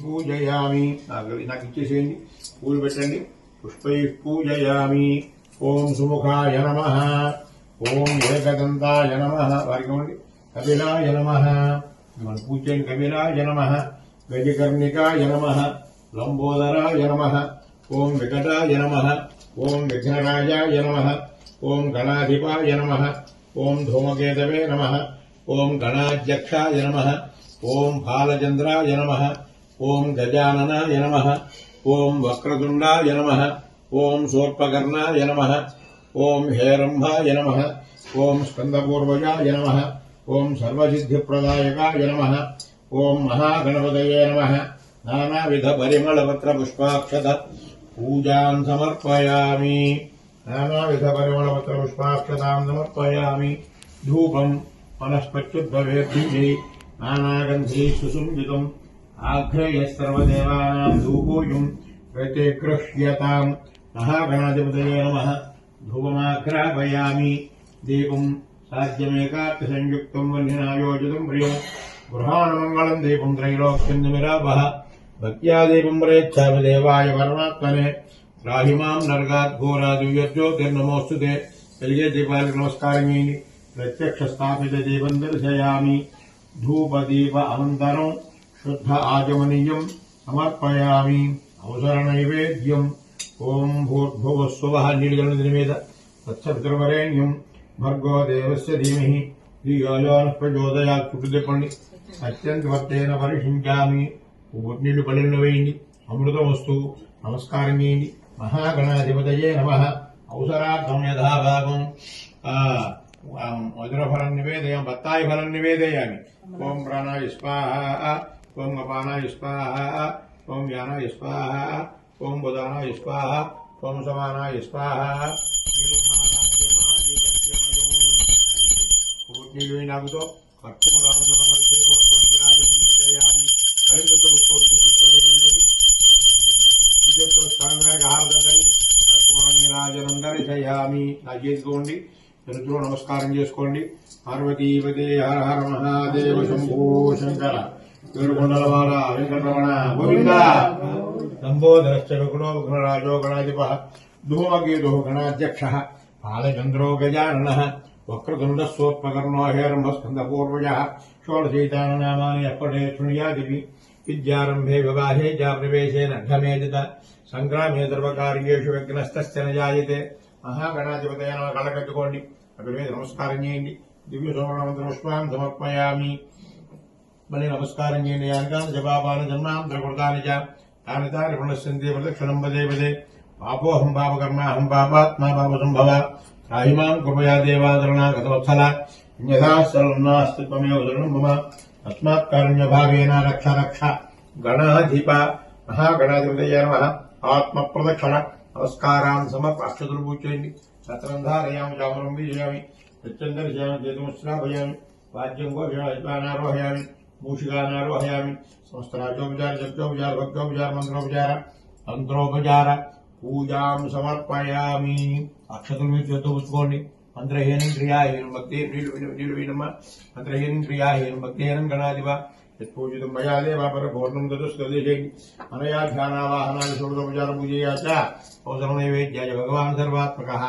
పూజయామి నాకు నాకు ఇచ్చేసేయండి పూలు పెట్టండి పుష్పై పూజయామి ఓం సుముఖాయ నమ ఓం ఏకదంతాయ నమ వారికి ఇవ్వండి కపిలాయ నమ మన పూజ చేయండి కపిలాయ నమ గజకర్ణికాయ నమ లంబోదరాయ నమ ఓం వికటాయ నమ ఓం విఘ్నరాజాయ నమ ఓం గణాధిపాయ నమ ఓం ధూమకేతవే నమ ఓం గణాధ్యక్షాయ నమ ఓం బాలచంద్రాయ నమ ओम गजाननाय नमः। ओम वक्रतुंडाय नमः। ओम सोर्पकर्णाय नमः। ओम हेरंभाय नमः। ओम स्कंदपूर्वजाय नमः। ओम सर्वसिद्धिप्रदायकाय नमः। ओम महागणपतये नमः। नानाविधपरिमलपत्रपुष्पाक्षत पूजां समर्पयामि। नानाविधपरिमलपत्रपुष्पाक्षतां समर्पयामि। धूपं वनस्पत्युद्भवेद्भिः। नानागन्धैः सुसुम्बितम् ఆగ్రయసర్వదేవానాం ధూపోయం ప్రతిగృహ్యతాం. మహాగణాధిపతయే నమ. ధూపమాగ్రాపయామి. దీపం సాధ్యమేకాత్మసంయుక్తం వన్యనాయోజితం ప్రియం. గృహాణమంగళం దీపం త్రైలోక్యం నిరాపహ భక్త్యా దీపం ప్రయచ్చామి దేవాయ పరమాత్మనే. రాహిమాం నర్గాత్ ఘోరాదివ్యోతిర్నమోస్తుతే కలిగే దీపాలకు నమస్కారం చేయండి. ప్రత్యక్ష స్థాపిత దీపం దర్శయామి. ధూప అనంతరం శుద్ధ ఆగమనీయం సమర్పయామి అవసర నైవేద్యం ఓం భూర్భువస్వ నీళ్ళు దీని మీద తత్సవితృవరేణ్యం భర్గో దేవస్య ధీమహి శ్రీయోజోన ప్రచోదయా చుట్టు తిప్పండి అత్యంత వర్తేన పరిశించామి నీళ్ళు పడిన వేయండి అమృతం వస్తూ నమస్కారం చేయండి మహాగణాధిపతయే నమ అవసరార్థం యథాభాగం మధురఫలం నివేదయామి బత్తాయి ఫలం నివేదయామి ఓం ప్రాణాయ స్వాహ ఓం అపానాయ స్వాహ ఓం యానాయ స్వాహ ఓం బుధానాయ స్వాహ ఓం సమానాయ స్వాహ. నీళ్ళు నాకుతో కర్పూర చేయాలి కలింగతో పుచ్చుకోండి పుచ్చుతో నీళ్ళు స్వామివారికి హారదండి నా చేసుకోండి ఎదురు నమస్కారం చేసుకోండి. పార్వతీపదే హర హర మహాదేవ శంభో శంకర. తిరుమల వాడ వెంకటరమణ గోవింద. లంబోదరశ్చరుకులో గణరాజో గణాధిప ధూమగేదో గణాధ్యక్ష పాలచంద్రో గజానన వక్రతుండస్వోత్మకర్ణో హేరంభస్కందపూర్వజ షోడశీతాననామాని అప్పటే శృణుయాదివి విద్యారంభే వివాహే జాప్రవేశే నఘమేజిత సంగ్రామే ద్రవకార్యేషు విఘ్నస్తస్య నజాయతే మహాగణాధిపతయ కళ కట్టుకోండి. అక్కడ మీద నమస్కారం చేయండి. దివ్య సోమణ మంత్ర పుష్పాన్ని సమర్పయామి. మళ్ళీ నమస్కారం చేయండి యానకాంత జపాపాన జన్మాంతర కృతాని చ తాని తాని పునశ్చంతి ప్రదక్షిణం పదే పదే పాపోహం పాపకర్మాహం పాపాత్మా పాప సంభవ రాహిమాం కృపయా దేవాదరణ గతవత్సల యథా సర్వనాస్తిత్వమేవ శరణం మమ తస్మాత్ కారుణ్య భావేన రక్ష రక్ష గణాధిప మహాగణాధిపతయ నమ ఆత్మ ప్రదక్షిణ నమస్కారాన్ని సమర్ప అక్షతులు పూజేయండి సత్రం ధారయామి చామరం బీజయామి ప్రత్యంతరియామి చేతుముశ్రాపయామి వాద్యం గోషానారోహయామి मूषिकानारोहयामि संस्त्राजोपचार जप्योपचार भक्तोपचार मंत्रोपचार तंत्रोपचार पूजा समर्पयामि। अक्षतुर्मित्य पुस्तकोंडि मन्त्रहीनन्द्रियाहीनं भक्तिर्विलम मन्त्रहीनन्द्रियाहीनं भक्तिहीनं गणादिव यत्पूजितं मया देव परपूर्णं ददुस्तदेशे अनया ध्यानावाहनादि शोधोपचारपूजया च। औसरणैवेद्याय भगवान् सर्वात्मकः।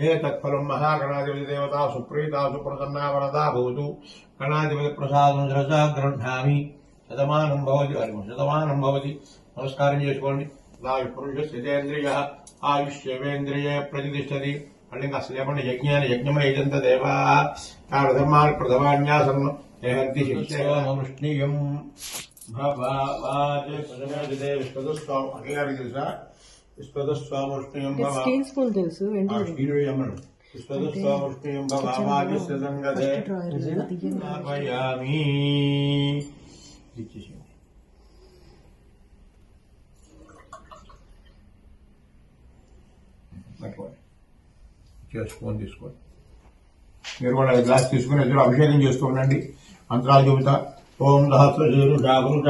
ఏతత్ఫలం మహాగణాధిపతిదేవత సుప్రీత సుప్రసన్నా వరదా భవతు. గణాధిపతిప్రసాదం రసా గృహ్ణామి శతమానం భవతి శతమానం భవతి. నమస్కారం చేసుకోండి. నా పురుష స్థితేంద్రియ ఆయుష్యవేంద్రియ ప్రతిష్టది మళ్ళీ ఇంకా శ్లేమణ యజ్ఞాన ఏజంత దేవా. ప్రథమాన్ ప్రథమాన్యాసం జయంతి శిక్షణీయం భవ స్వామి అఖిలారి తెలుసా? స్టీల్ ah, తీసుకోండి. మీరు కూడా గ్లాస్ తీసుకుని ఎదురు అభిషేకం చేస్తూ ఉండండి. మంత్రాలు చెబుతా. ఓం సహస్ర జీరు జాగృత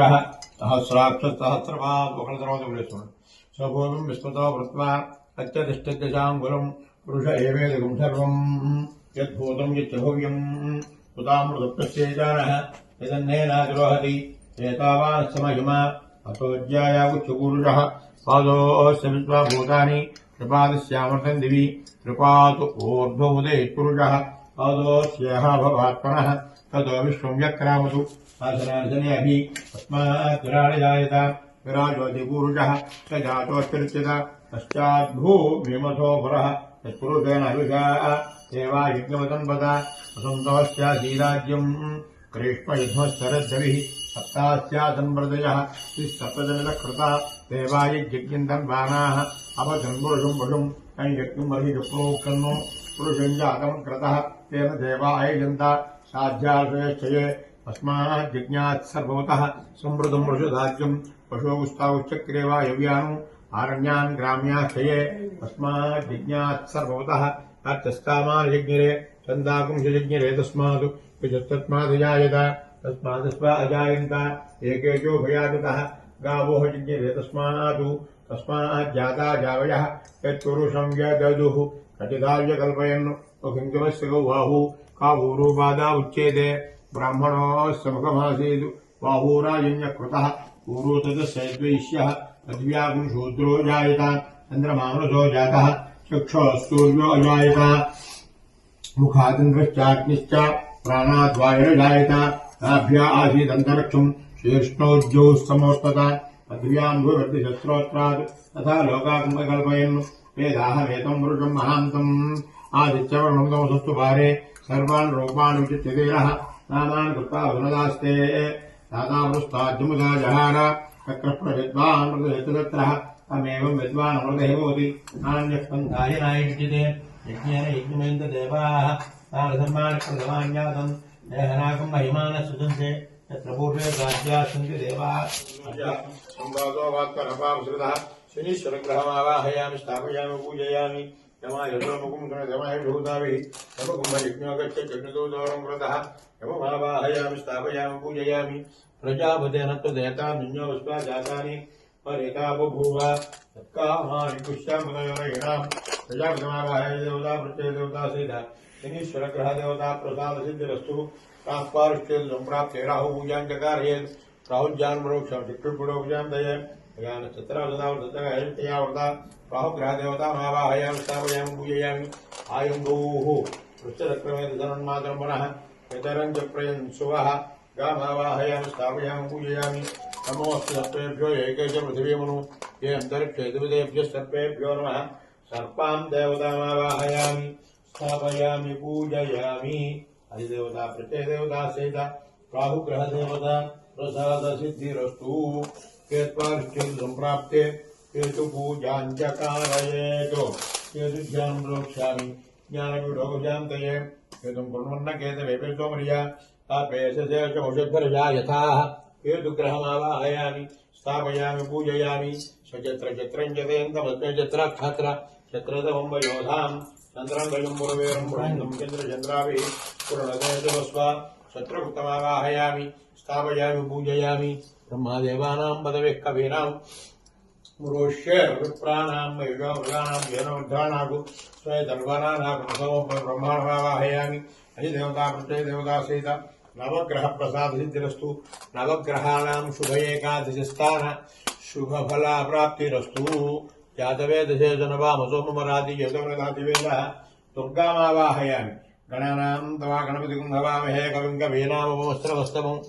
సహస్రాక్ష సహస్రభా ఒకళ్ళ తర్వాత వేస్తుండండి स्वभूमिं विस्मृतो भृत्वा अत्यतिष्ठद्दशाङ्गुलम् पुरुष एवेदगुं सर्वम् यद्भूतं यच्चभव्यम् उदामृतप्रस्यैतानः यदन्नेनातिरोहति एतावास्समहिमा अथोज्यायागुच्छुपूरुषः पादोश्च विद्वा भूतानि। त्रिपादस्यामृतम् दिवि। त्रिपातु ऊर्ध्वमुदे पुरुषः। पादोश्यः भवात्मनः ततो आसनासने अपि। तस्मात् जायत विराजोऽधिपूरुषः स जातोऽस्तिर्चित पश्चाद्भूमिमथो पुरः यत्पुरुषेण हविषा देवायज्ञमतम् पद वसन्तोऽस्याधीराज्यम् ग्रीष्मयुध्मस्तरद्भिः सप्तास्यासम्प्रदयः सप्तजनकृता देवायज्ञन्तम् बाणाः अपथन् पुरुषम् पशुम् यज्ञम् अर्हिप्रोक्तन्नो पुरुषम् जातम् कृतः तेन देवा अयजन्त साध्याश्रयश्चये अस्माज्ञात् सर्वतः सम्मृतम् वृषधाज्यम् पशोगुस्तावुश्चक्रे वा यव्यानु आरण्यान् ग्राम्याश्रये अस्माज्ञात् सर्वतः अर्थस्कामानयज्ञरे छन्दाकुंशयज्ञरे तस्मात् विचस्तस्मादजायत तस्मादस्मा अजायन्त एकेशो भयाततः गावोः यज्ञरे तस्मादु तस्माज्जाता जावयः यत्पुरुषम् व्यददुः कटिधार्य कल्पयन् किङ्कमस्य गौबाहु कावूरुबाधा उच्येते ब्राह्मणोऽस्य मुखमासीत् बाहूराजन्यकृतः पूर्वो तदस्यद्वैष्यः तद्व्याकुशूद्रो जायत चन्द्रमानुषो जातः चक्षुस्तूर्यो अजायत मुखादिन्द्रश्चाग्निश्च प्राणाद्वायुर जायत। ताभ्या आसीदन्तरिक्षम् शीर्ष्णोद्यौ समोस्तत तथा लोकाकुम्भकल्पयन् वेदाहमेतम् महान्तम्। सर्वान् रूपान् विचित्यधीरः नामान् कृत्वा वनदास्ते। दातावृस्ताद्यमुदा जहार तत्र विद्वान् मृदहेतु तत्रः तमेवम् विद्वान् नान्यः पन्थाय यज्ञेन यज्ञमेन्द्र देवाः प्रथमान्यातम् देहनाकम् महिमानः सुजन्ते यत्र पूर्वे राज्याः सन्ति देवाः संवादो वाक्परपांसृतः शनीश्वरग्रहमावाहयामि स्थापयामि, पूजयामि। यमाय सोमुकुम् गणयमाय भूताभिः यमकुम्भयज्ञो गच्छ जग्नतो दोरम् व्रतः यममावाहयामि स्थापयामि, पूजयामि प्रजापतेन त्वदेतां निन्यो जातानि परिता प्रसाद सिद्धिरस्तु ट्रान्स्पारिष्टेत् सम्प्राप्ते राहु पूजां चकारयेत् राहुज्ञान मरोक्षं चित्तुपुरोक्षां दये ज्ञानचित्रावृता वृता राहुग्रह देवता मावाहयामि स्थापयामि पूजयामि आयुङ्गौः वृक्षचक्रमेत धनन्मातरं पुनः पितरं स्थापयामि पूजयामि नमोऽस्तु सर्पेभ्यो एके च पृथिवीमनु। ये अन्तरिक्षे द्विदेभ्यः सर्पेभ्यो नमः। सर्पां देवतामावाहयामि। स्थापयामि, पूजयामि। अधिदेवता प्रत्ययदेवता सहित राहुग्रहदेवता प्रसादसिद्धिरस्तु। केत्वारिष्ठ्यं सम्प्राप्ते केतुपूजाञ्च कारयेत् केतुभ्यां रोक्ष्यामि ज्ञानविडोजां तये। केतुं कुर्वन्न केतवेपेशोमर्या तापेशेषौषधर्या यथाः। स्थापयामि, पूजयामि। सचत्र चित्रं जतेन्दमस्मै चत्र क्षत्र स्थापयामि, पूजयामि। पदविः ృష్యేర్విప్రాణాంగనాకు బ్రహ్మాణమావాహయామి అని దేవతా ప్రత్యయ దేవతా సహిత నవగ్రహ ప్రసాద సిద్ధిరస్తు నవగ్రహాణం శుభ ఏకాదశిస్థాన శుభఫలాప్రాప్తిరస్తు యాతవేదశే జనవామసోమరాతి యతమరాతివేద దుర్గామావాహయామి గణానాం తవా గణపతి కుంభవామహే కవిం కవీనామవస్త్రవస్తమం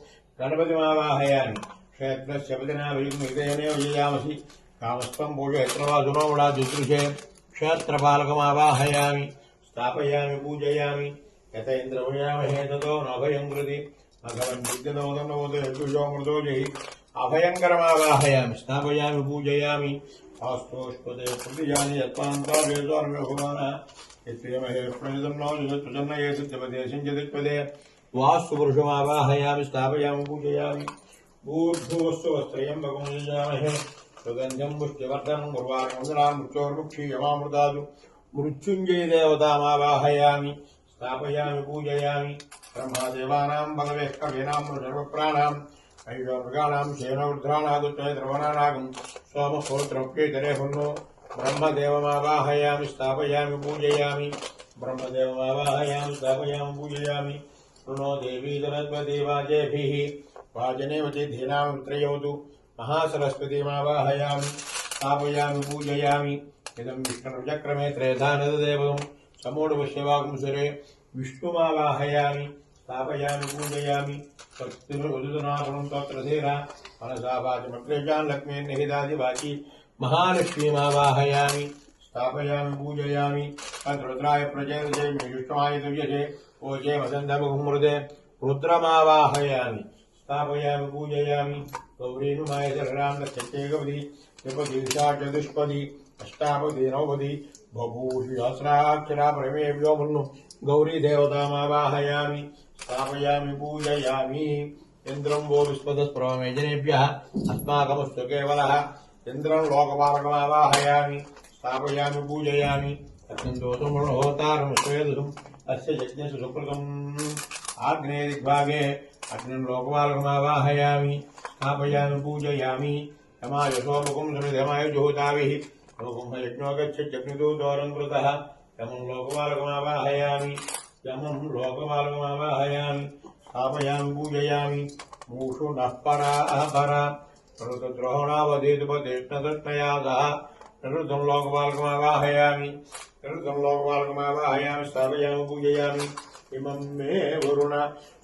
గణపతిమావాహయామి క్షేత్రస్య పతినా విజయామసి कामस्त्वं पूजयत्रवासुनोमणा दुदृशे क्षेत्रपालकमावाहयामि, स्थापयामि, पूजयामि। यत इन्द्रमयामहे ततो नभयं कृति। भगवन् विद्यतोदनोदयजुषो मृदो जहि। अभयङ्करमावाहयामि, स्थापयामि, पूजयामि। आस्तोष्पदे प्रतिजानि यत्पान्ताभ्येष्वार्म्यो भगवानः यत्प्रियमहे प्रणितं नो जगत्प्रसन्नये सत्यपदे सिञ्चदित्पदे वास्तु पुरुषमावाहयामि स्थापयामि, पूजयामि। ऊर्ध्वस्तु वस्त्रयं भगवन्यामहे సుగంధం మృత్యువర్ధనం ఉర్వారంజనా మృత్యోర్ముక్షీయమామృతాదు మృత్యుంజయ దేవతామావాహయామి స్థాపయామి పూజయామి బ్రహ్మాదేవానాం బలవేష్ కవీనాం సర్వప్రాణాం ఐవమృగాణాం శయనవృద్ధానాగుత్వయ ద్రవణానాగం సోమసూత్రముఖ్యేతరే హున్నో బ్రహ్మదేవమావాహయామి స్థాపయామి పూజయామి బ్రహ్మదేవమావాహయామి స్థాపయామి పూజయామి రుణో దేవీ దురద్వదేవాజేభిः వాజనేవతి ధీనామంత్రయోదు महासरस्वतीमावाहयामि स्थापयामि पूजयामि इदं विष्णुचक्रमे त्रेधानदेवं समूढपश्यवागुंसरे विष्णुमावाहयामि स्थापयामि पूजयामि स्वस्तिर्वदुनापणं तत्रधीरा मनसा वाचमग्रेजान् लक्ष्मीर् निहितादिवाची महालक्ष्मीमावाहयामि स्थापयामि पूजयामि तद्रुद्राय प्रजयजय विष्णुमाय दिव्यजे ओजे वसन्तमुहुमृदे रुद्रमावाहयामि स्थापयामि, पूजयामि। गौरीनुमाय शरणां लक्ष्येकपदी त्रिपदीशा चतुष्पदी अष्टापदी, नवपदी। बभूषि सहस्राक्षरा प्रमेभ्यो मन्नु। गौरी देवतामावाहयामि स्थापयामि, पूजयामि। इन्द्रं वो विस्पदस्प्रमेजनेभ्यः अस्माकमस्तु केवलः। इन्द्रं लोकपालकमावाहयामि स्थापयामि, पूजयामि। अत्यन्तोषमणोहोतारं श्वेदुषम् अस्य यज्ञस्य सुकृतम्। आग्नेय अग्निं लोकपालकमावाहयामि, स्थापयामि, पूजयामि। यमाय सोमुखं समिधमाय जुहुताभिः लोकं यज्ञो गच्छत्यग्नितो दोरं कृतः यमं लोकपालकमावाहयामि यमं लोकपालकमावाहयामि। मूषु नः परा सह। लोकपालकमावाहयामि। निरुद्धं लोकपालकमावाहयामि स्थापयामि इमं मे वरुण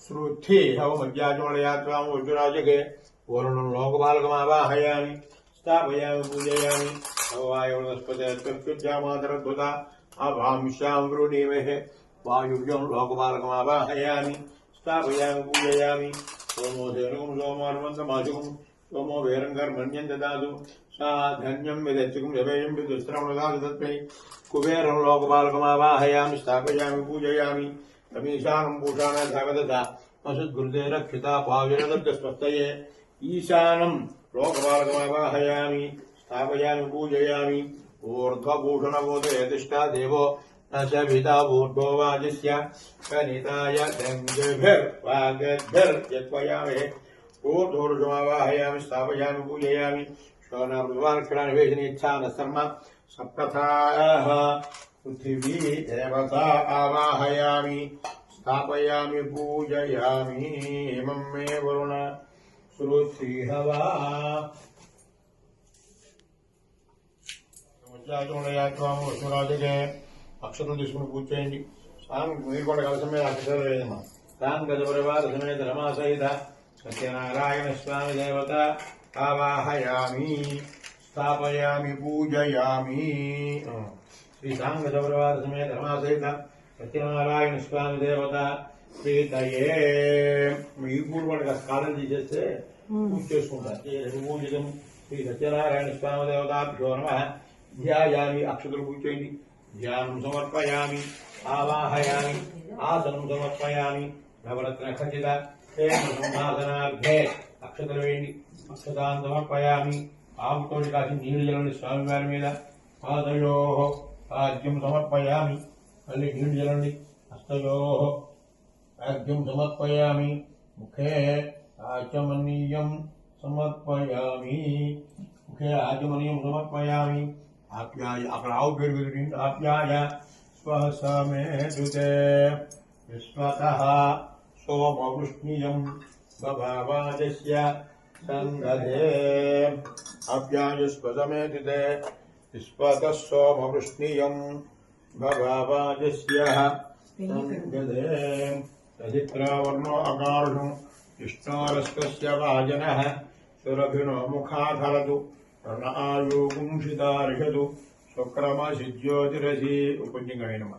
श्रुति हवमज्ञाचोळया त्वां वज्राजगे वरुणं लोकपालकमावाहयामि स्थापयामि, पूजयामि। हवायुवनस्पतिर्मातरद्भुता अभांशां वृणीमहे वायुव्यं लोकपालकमावाहयामि स्थापयामि, पूजयामि। सोमो सोमार्मन्तमाजुकं सोमो वेरङ्कर्मण्यं ददातु। सा धन्यं विदच्युकं जपेयं विदुस्त्रं ददातु तत्मै कुबेरं लोकपालकमावाहयामि स्थापयामि पूजयामि रमीशानं पूषाण धावदता मसद्गुरुदे रक्षिता पाविरदब्धस्वस्तये ईशानं लोकपालकमावाहयामि स्थापयामि पूजयामि ऊर्ध्वभूषणबोधे तिष्ठा देवो न च पिता भूर्भो वाजस्य कनिताय दङ्गभिर्वागद्भिर्यत्वयामहे ऊर्ध्वोर्ध्वमावाहयामि स्थापयामि पूजयामि श्रवणार्क्षणानिवेशनेच्छा न शर्म सप्रथाः पृथिवी देवता आवाहयामि स्थापयामि पूजयामि इमं मे वरुण श्रुतिहवा చూడయాత్వామురాజుగే అక్షరం తీసుకుని పూజ చేయండి స్వామి మీరు కూడా కలసం మీద అక్షరం లేదమ్మా తాం గజపరివార సమేత రమా సహిత సత్యనారాయణ స్వామి దేవత ఆవాహయామి స్థాపయామి పూజయామి. శ్రీ సాం గజపరివార సమేత రమా సహిత సత్యనారాయణ స్వామి దేవత ప్రీతయే. మీ కూడా వాడికి స్కాలం తీసేస్తే పూజ చేసుకుంటారు. పూజితం శ్రీ సత్యనారాయణ స్వామి దేవతాభ్యో నమ. ధ్యాయామి అక్షతులు కూర్చోండి ధ్యానం సమర్పయామి ఆవాహయామి ఆసనం సమర్పయామి నవరత్న ఖచ్చిత హేమ అక్షతలు వేయండి. అక్షతాన్ని సమర్పయామి ఆకుతోటి కాసి నీళ్లు జలండి స్వామివారి మీద పాదయో ఆద్యం సమర్పయామి మళ్ళీ నీళ్లు జలండి హస్తయో ఆద్యం సమర్పయామి ముఖే ఆచమనీయం సమర్పయామి ముఖే ఆచమనీయం సమర్పయామి ఆప్యాయ అక్కడ ఆవు పేరు పెరుగుతుంది ఆప్యాయ స్వసమేతుతే విశ్వత సోమవృష్ణియం బభావాజస్య संगधे। अभ्याजुस्पदमेदिते स्पतः सोमवृष्णीयम् भगवाजस्यः संगधे। सहित्रावर्णो अकार्णु। विष्णोरस्कस्य वाजनः। सुरभिनो मुखाधरतु। रण आयोगुंषितार्षतु शुक्रमसिज्योतिरसि। उपञ्चिङ्गणे नमः।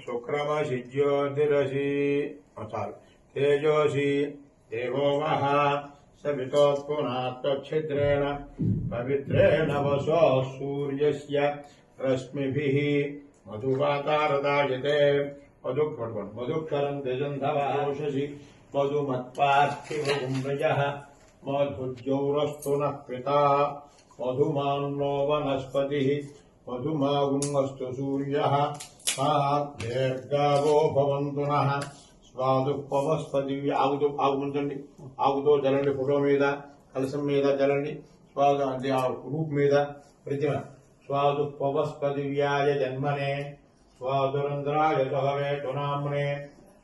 शुक्रमसिज्योतिरसि। चालु तेजोषि देवो वः। सवितोत्पुनात्तच्छिद्रेण पवित्रेण वसो सूर्य रश्मि मधुवातारदायते मधु मधुकरम् द्विजन्धवाषसि मधुमत्पार्थिवगुम्रजः मधुज्यौरस्तु नः पिता। मधुमान्नो वनस्पति मधुमागुङ्गस्तु सूर्य। सा दीर्गावो भवन्तु नः। స్వాదుపవస్పతి ఆగుతూ ఆగుముంచండి ఆగుతో చల్లండి ఫోటో మీద కలసం మీద చల్లండి స్వాదు అంటే ఆ రూప్ మీద ప్రతిమ స్వాదుపవస్పదివ్యాయ జన్మనే స్వాదురంధ్రాయ సహవే తునామ్నే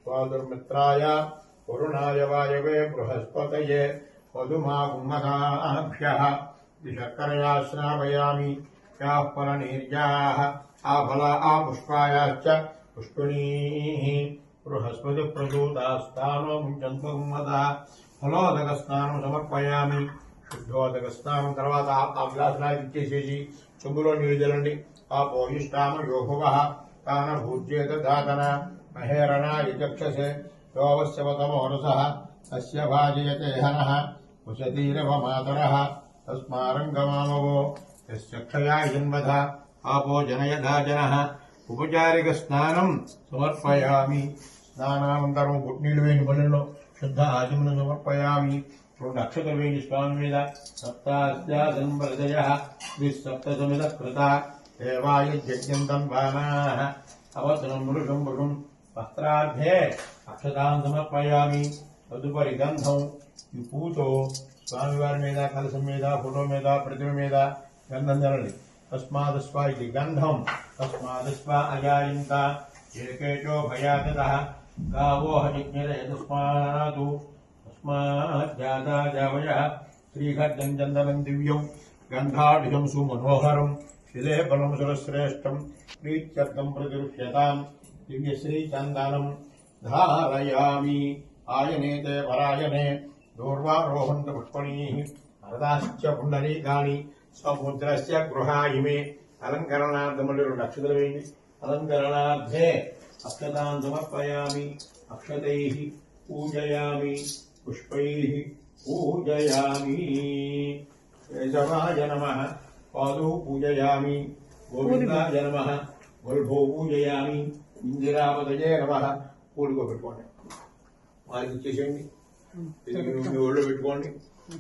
స్వాదుర్మిత్రాయ వరుణాయ వాయవే బృహస్పతయే वधुमागुम्मदाभ्यः शर्करया स्नापयामि याः फलनीर्याः आफला आपुष्पायाश्च पुष्पिणीः बृहस्पतिप्रसूतास्तानो मुञ्चन्तुमतः ఫలోదకస్నానం సమర్పయామి శుద్ధోదక స్నానం తర్వాత ఆ గ్లాసులాగా ఇచ్చేసేసి చెంబులో నీళ్ళు చల్లండి ఆ పోయిష్టామ యోభువ తాన భూజ్యేత దాతన మహేరణ యచక్షసే యోవస్యవతమోరస తస్య భాజయతే హనః ఉశతీరవ మాతరः తస్మారంగమామవో యస్య క్షయా జన్మధ ఆపో జనయధా జనః ఉపచారిక స్నానం సమర్పయామి స్నానానంతరం పుట్నీళ్ళు వేయండి బలిలో శుద్ధ ఆదిమును సమర్పయామి. రెండు అక్షతలు వేయండి స్వామి మీద సప్తాస్యాసంవృదయ సప్తసమిత కృత దేవాయ యజ్ఞం తన్వానాః అవసరం మృషం మృషం వస్త్రార్థే అక్షతాం సమర్పయామి. తదుపరి గంధం ఈ పూతో స్వామివారి మీద కలసం మీద ఫోటో మీద ప్రతిమ మీద గంధం చల్లండి తస్మాదస్వ ఇది గంధం. తస్మాదస్వ అజాయింత. ఏకేటో భయాతత गावो हरिज्ञरे तस्मादु तस्माद्याता जावयः श्रीघट्टञ्चन्दनं दिव्यं गन्धाढ्यं सुमनोहरं शिलेफलं सुरश्रेष्ठं प्रीत्यर्थं प्रतीर्यतां दिव्यश्रीचन्दनं धारयामि। आयनेते परायने दूर्वारोहन्तु हरदाश्च पुण्डरीकाणि स्वमुद्रस्य गृहा इमे अलङ्करणार्थमलिरु अलङ्करणार्थे రెండు అక్షతలు వేయండి అలంకరణార్థే అక్షతాన్ సమర్పయామి అక్షతై పూజయామి పుష్పై పూజయామి కేశవాయ నమ పాదౌ పూజయామి గోవిందాయ నమ వల్భో పూజయామి ఇందిరాపదయే నమ పూలుగో పెట్టుకోండి వారికి ఇచ్చేసేయండి ఇది మీ ఒళ్ళు పెట్టుకోండి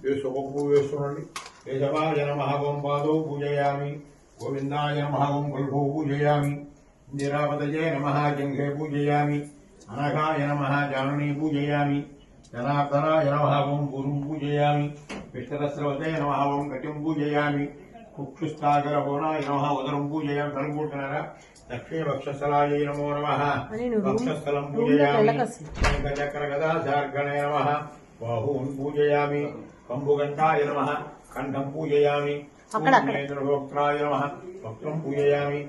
వేసు ఒక పువ్వు వేసుకోండి కేశవాయ నమ ఓం పాదౌ పూజయామి గోవిందాయ నమ ఓం వల్భో పూజయామి ఇందిరాపతజయ నమ గంగే పూజయామి. అనఘాయ నమ జానని పూజయామి. జనార్దనాయ నమహావం గురుం పూజయామి. విష్ణురస్రవతయ నమహావం గటిం పూజయామి. కుక్షుస్థాగర హోనాయ నమ ఉదరం పూజయామి. కనుక్కుంటున్నారా దక్షిణ వక్షస్థలాయ నమో నమ. వక్షస్థలం పూజయామి. గజకర గదా జార్గణయ నమ. బాహూన్ పూజయామి. కంబుగంటాయ నమ. కంఠం పూజయామి. భోక్త్రాయ నమ. వక్త్రం పూజయామి.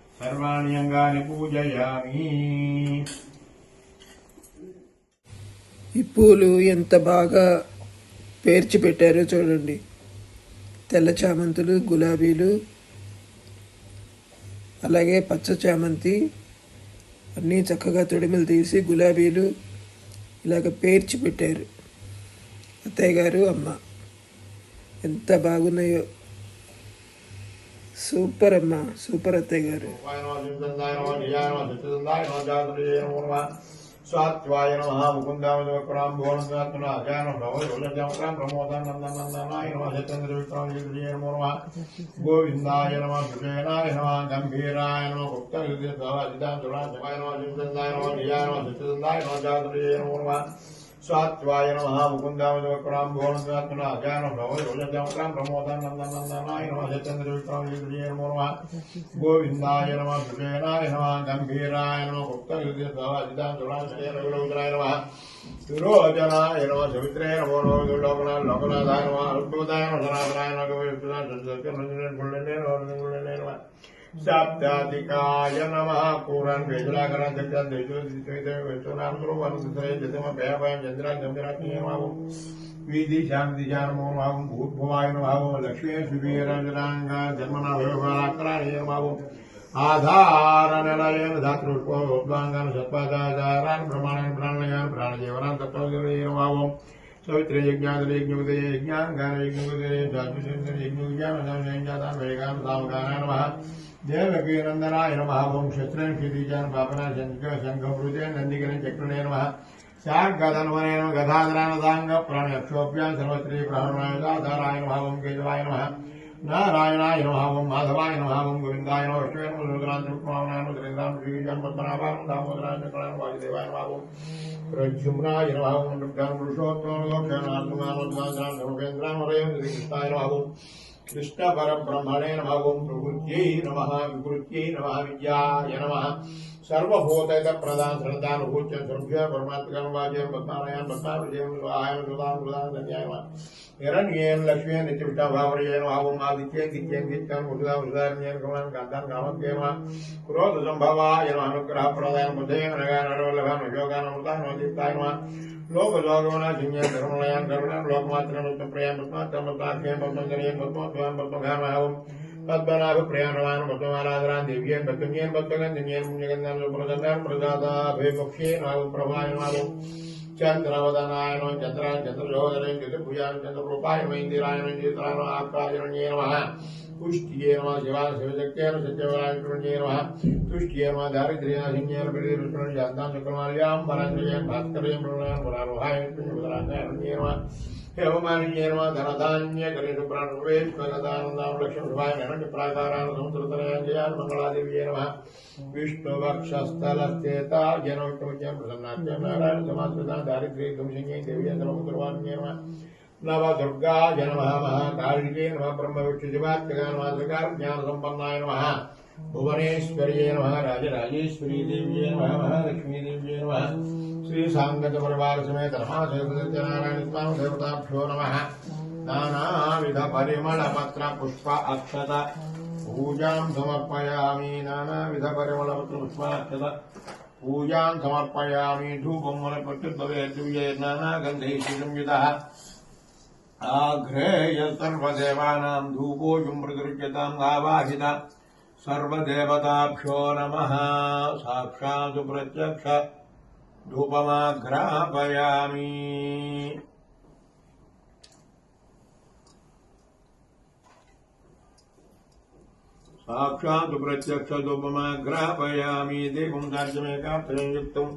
సర్వాణి అంగాన్ని పూజయామి ఈ పూలు ఎంత బాగా పేర్చి పెట్టారో చూడండి. తెల్ల చామంతులు గులాబీలు అలాగే పచ్చ చామంతి అన్నీ చక్కగా తొడిమలు తీసి గులాబీలు ఇలాగ పేర్చి పెట్టారు. అత్తయ్య గారు అమ్మ ఎంత బాగున్నాయో సూపర్ అమ్మ సూపర్ అత్తయ్య గారు. స్వాత్వాయ నమ ముకుందాం నమ సత్యేంద్ర నమ గోవిందాయ నమ సుజయనాయ నమ గంభీరాయ నమ గుప్త విద్యాం దురాజమాయ నమ జిందాయ నమ నిజాయ నమ సత్యదందాయ నమ జాతృయ నమో నమ స్వాత్వాయ నమ ముకుందాం భువనాత్మనాజాన భవజాం ప్రమోదానందనందనాయ నమ సత్యేంద్ర విక్రమ నమో నమ గోవిందాయ నమ సుజయనాయ నమ గంభీరాయ నమ గుప్త విద్యాం దురాజమాయ నమ शब्दाधिकाय नमः। पूरण वेजुलाकरण चंद्रा देजो दिवे वेजो नाम करो वन सुतरे जैसे मैं भय भय चंद्रा चंद्रा की है मावो। विधि शाम दिजान मो मावो भूत भवाय मावो लक्ष्मी सुवीर रंजनांग जन्मना व्यवहारा हे मावो आधार निलयन धातृत्व उपदांगन सत्पादाचारान प्रमाणन प्राणयान प्राणजीवनान तत्व मावो पवित्र यज्ञादर यज्ञोदय यज्ञानगार यज्ञोदय क्षत्रेण पापना शङ्ख शङ्खमृते नन्दिकरे चक्रणे नमः। शागधनुवने नमः गधाधरानदाङ्गप्राणक्षोभ्यां सर्वत्री प्रहरणाय दाधाराय नम। ओं केतवाय नम। नारायणाय नमः माधवाय नमः गोविन्दाय नमः श्रीजन्मत्मनाभां दामोदराय नमः वायुदेवाय नमः प्रद्युम्नाय नमः नृत्यां कृष्णपरब्रह्मणे नमः प्रभुत्यै नमः विकृत्यै नमः विद्याय नमः పరమాత్మకం వాజ్యం పద్మాలయం పద్మావిజయం ఆయన సుధాం సుధాం ధన్యాయ నమః హిరణ్యేన్ లక్ష్మీన్ నిత్యవిష్టాభావర్యేణ భావం ఆదిత్యేన్ దిత్యేన్ దిత్యాన్ ముద్దాం సుధార్ణ్యేన్ కమలాన్ కాంతాన్ కామత్యేమ క్రోధ సంభవాయ నమః అనుగ్రహ ప్రదాయం బుద్ధేన నగాన నరవల్లభాన్ యోగాన అమృతాన్ నోదిత్తాయ నమః లోక లోకమన జిన్యాన్ ధర్మలయాన్ కరుణాన్ లోకమాత్రం ప్రియాన్ పద్మాత్మతాఖ్యం పద్మంజనీయం పద్మోద్వాన్ పద్మఘామహం పద్మనాభ ప్రయాణవాన్ భక్తమారాధనాన్ దివ్యేన్ భక్తమ్యేన్ భక్తగన్ దివ్యేన్ పుణ్యగంధాన్ సుప్రగంధాన్ ప్రజాతాభిపక్షే నాగు ప్రభాయమాను చంద్రవదనాయన చంద్ర చంద్రయోధనం చతుర్భుజాన్ చంద్రకృపాయమైందిరాయణ చేతరాను ఆకాశరణ్యే నమ పుష్టియే నమ శివాయ శివశక్తేన సత్యవాయుణ్యే నమ తుష్టియే నమ దారిద్ర్యాసిన్యేన ప్రతిరుష్ణ జాతాం చక్రమాల్యాం పరాంజయేన్ భాస్కర్యం ప్రణయాన్ పురారోహాయ పుణ్యవదనాన్యే నమ హేమమానిన్యే నమ ధనధాన్య గణేషు ప్రాణవేశ్వరదానందాం లక్ష్మీ శివాయ నరణ్య ప్రాకారాన సముద్రతనయాంజయాన్ మంగళాదేవ్యే నమ విష్ణువక్షస్థలస్థేత జనవిష్ణుజ్యం ప్రసన్నాఖ్యం నారాయణ नव दुर्गा जन दुर्गाय नम। ब्रह्म विष्णुवाचार ज्ञान संपन्नाय नम। भुवनेश्वरी नम। राजेश्वरी दुर्गाज्ञानसम्पन्नाय नमः। भुवनेश्वर्यै नमः राजराजेश्वरीदेव्यै नमः। महालक्ष्मीदेव्यै नमः श्रीसाङ्गतपरिवारसमेत नमः। सत्यनारायणस्वामि देवताभ्यो पत्र पुष्प अक्षत। पूजा समर्पयामी। नाना विध परम पत्र पूजां समर्पयामि। नानाविधपरिमलपत्रपुष्पाक्षत पूजां समर्पयामि धूपं नाना गंधे नानागन्धैः सुसंयुतः నానావిధ పరిమళ పత్ర పుష్ప అక్షత పూజాం సమర్పయామి నానావిధ పరిమళ పత్ర పుష్ప అక్షత పూజాం సమర్పయామి ధూపం మనపట్టుద్భవే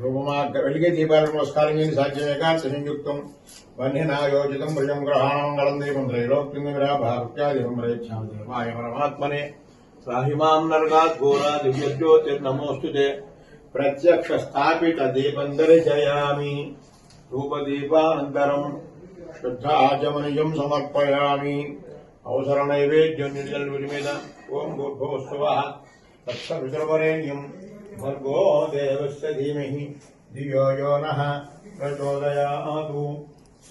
రూపమాగ్ర వెలిగే దీపాల నమస్కారం చేసి సాధ్యమేక సంయుక్తం వన్యనాయోజితం భుజం గ్రహాణం దీపం త్రైలోక్యం విరాభాక్యాదీపం ప్రయచ్చామి దేవాయ పరమాత్మనే సాహిమాం నర్గాత్ ఘోరా దివ్యజ్యోతిర్నమోస్తుతే ప్రత్యక్ష స్థాపిత దీపం దర్శయామి ధూపదీపానంతరం శుద్ధ ఆచమనీయం సమర్పయామి అవసర నైవేద్యం నిర్జల మీద ఓం భూర్భువస్సువ తత్సవితుర్వరేణ్యం भर्गो देवस्य धीमहि। धियो यो नः। प्रचोदयातु।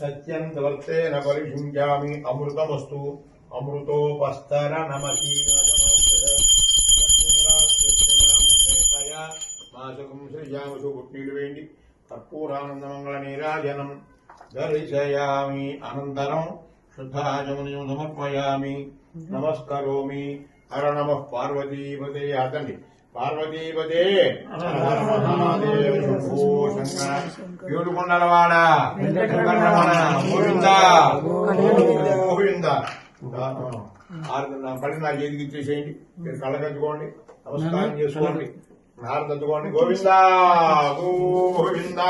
सत्यं तवर्तेन परिषिञ्जामि अमृतमस्तु। अमृतोपस्तर नमसि మాసకం సృజామసు పుట్టిలు వేయండి కర్పూరానందమంగళ నీరాజనం దర్శయామి అనంతరం శుద్ధాజమును సమర్పయామి నమస్కరోమి హర నమ పార్వతీపదే అతండి పార్వతీపదే ఏడుకొండలవాడ గోవింద. గోవింద. పడి నా చేతికి ఇచ్చేసేయండి. మీరు కళ్ళకద్దుకోండి నమస్కారం చేసుకోండి. నారదద్దుకోండి గోవింద. గోవింద.